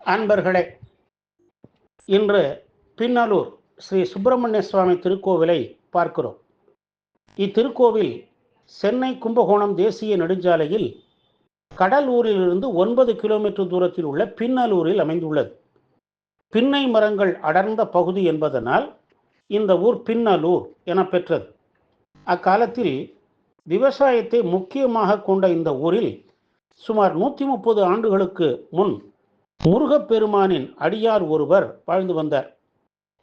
அன்பர்களே இன்று பின்னலூர் ஸ்ரீ சுப்பிரமணிய சுவாமி திருக்கோவிலை பார்க்கிறோம். இத்திருக்கோவில் சென்னை கும்பகோணம் தேசிய நெடுஞ்சாலையில் கடலூரிலிருந்து ஒன்பது கிலோமீட்டர் தூரத்தில் உள்ள பின்னலூரில் அமைந்துள்ளது. பின்னை மரங்கள் அடர்ந்த பகுதி என்பதனால் இந்த ஊர் பின்னலூர் என பெற்றது. அக்காலத்தில் விவசாயத்தை முக்கியமாக கொண்ட இந்த ஊரில் சுமார் நூற்றி முப்பது ஆண்டுகளுக்கு முன் முருகப்பெருமானின் அடியார் ஒருவர் வாழ்ந்து வந்தார்.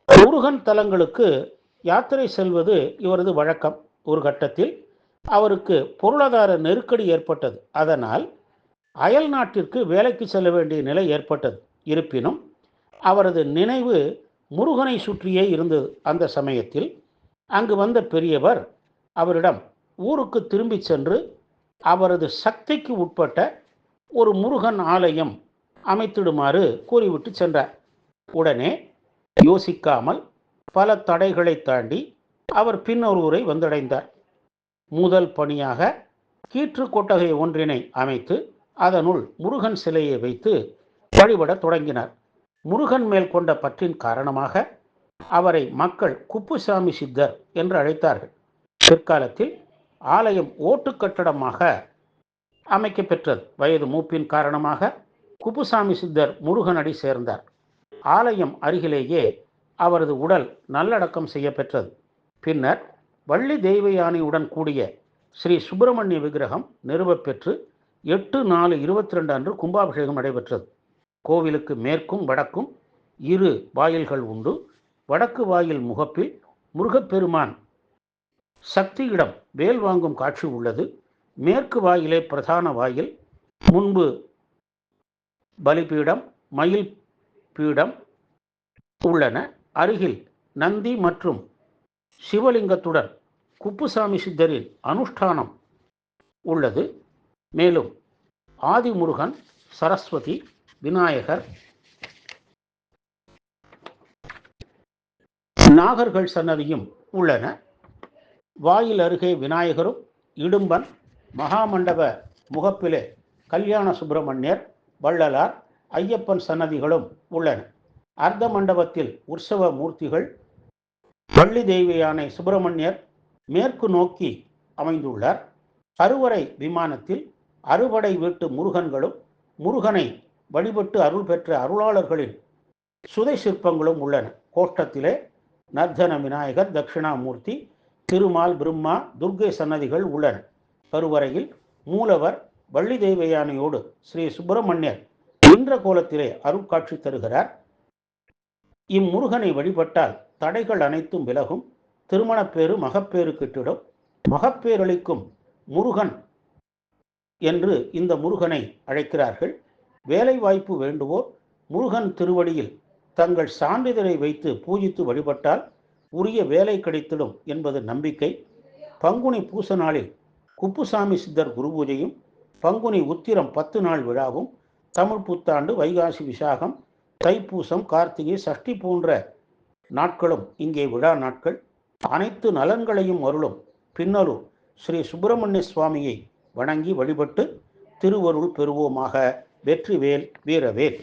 முருகன் தலங்களுக்கு யாத்திரை செல்வது இவரது வழக்கம். ஒரு கட்டத்தில் அவருக்கு பொருளாதார நெருக்கடி ஏற்பட்டது. அதனால் அயல் நாட்டிற்கு வேலைக்கு செல்ல வேண்டிய நிலை ஏற்பட்டது. இருப்பினும் அவரது நினைவு முருகனை சுற்றியே இருந்தது. அந்த சமயத்தில் அங்கு வந்த பெரியவர் அவரிடம் ஊருக்கு திரும்பிச் சென்று அவரது சக்திக்கு உட்பட்ட ஒரு முருகன் ஆலயம் அமைத்திடுமாறு கூறிவிட்டு சென்றார். உடனே யோசிக்காமல் பல தடைகளை தாண்டி அவர் பின்னொருவரை வந்தடைந்தார். முதல் பணியாக கீற்று கொட்டகை ஒன்றினை அமைத்து அதனுள் முருகன் சிலையை வைத்து வழிபடத் தொடங்கினார். முருகன் மேல் கொண்ட பற்றின் காரணமாக அவரை மக்கள் குப்புசாமி சித்தர் என்று அழைத்தார்கள். பிற்காலத்தில் ஆலயம் ஓட்டு கட்டடமாக அமைக்கப்பெற்றது. வயது மூப்பின் காரணமாக குப்புசாமி சித்தர் முருகனடி சேர்ந்தார். ஆலயம் அருகிலேயே அவரது உடல் நல்லடக்கம் செய்யப்பெற்றது பின்னர் வள்ளி தெய்வ யானையுடன் கூடிய ஸ்ரீ சுப்பிரமணிய விக்கிரகம் நிறுவப்பெற்று எட்டு நாலு இருபத்தி ரெண்டு அன்று கும்பாபிஷேகம் நடைபெற்றது. கோவிலுக்கு மேற்கும் வடக்கும் இரு வாயில்கள் உண்டு. வடக்கு வாயில் முகப்பில் முருகப்பெருமான் சக்தியிடம் வேல் வாங்கும் காட்சி உள்ளது. மேற்கு வாயிலே பிரதான வாயில் முன்பு பலிபீடம் மயில் பீடம் உள்ளன. அருகில் நந்தி மற்றும் சிவலிங்கத்துடன் குப்புசாமி சித்தரின் அனுஷ்டானம் உள்ளது. மேலும் ஆதிமுருகன் சரஸ்வதி விநாயகர் நாகர்கள் சன்னதியும் உள்ளன. வாயில் அருகே விநாயகரும் இடும்பன் மகாமண்டப முகப்பிலே கல்யாண சுப்பிரமணியர் வள்ளலார் ஐயப்பன் சன்னதிகளும் உள்ளன. அர்த்த மண்டபத்தில் உற்சவ மூர்த்திகள் வள்ளி தெய்வ சுப்பிரமணியர் மேற்கு நோக்கி அமைந்துள்ளார். கருவறை விமானத்தில் அறுபடை வீட்டு முருகன்களும் முருகனை வழிபட்டு அருள் பெற்ற அருளாளர்களின் சுதை சிற்பங்களும் உள்ளன. கோஷ்டத்திலே நர்தன விநாயகர் தட்சிணாமூர்த்தி திருமால் பிரம்மா துர்கை சன்னதிகள் உள்ளன. கருவறையில் மூலவர் வள்ளி தெய்வ யானையோடு ஸ்ரீ சுப்பிரமணியர் நின்ற கோலத்திலே அருட்காட்சி தருகிறார். இம்முருகனை வழிபட்டால் தடைகள் அனைத்தும் விலகும். திருமணப்பேறு மகப்பேறு கிட்டிடும் மகப்பேரளிக்கும் முருகன் என்று இந்த முருகனை அழைக்கிறார்கள். வேலை வாய்ப்பு வேண்டுவோர் முருகன் திருவடியில் தங்கள் சான்றிதழை வைத்து பூஜித்து வழிபட்டால் உரிய வேலை கிடைத்திடும் என்பது நம்பிக்கை. பங்குனி பூச நாளில் குப்புசாமி சித்தர் குரு பூஜையும் பங்குனி உத்திரம் பத்து நாள் விழாவும் தமிழ் புத்தாண்டு வைகாசி விசாகம் தைப்பூசம் கார்த்திகை சஷ்டி போன்ற நாட்களும் இங்கே விழா நாட்கள். அனைத்து நலன்களையும் அருளும் பின்னரும் ஸ்ரீ சுப்பிரமணிய சுவாமியை வணங்கி வழிபட்டு திருவருள் பெறுவோமாக வெற்றிவேல் வீரவேல்.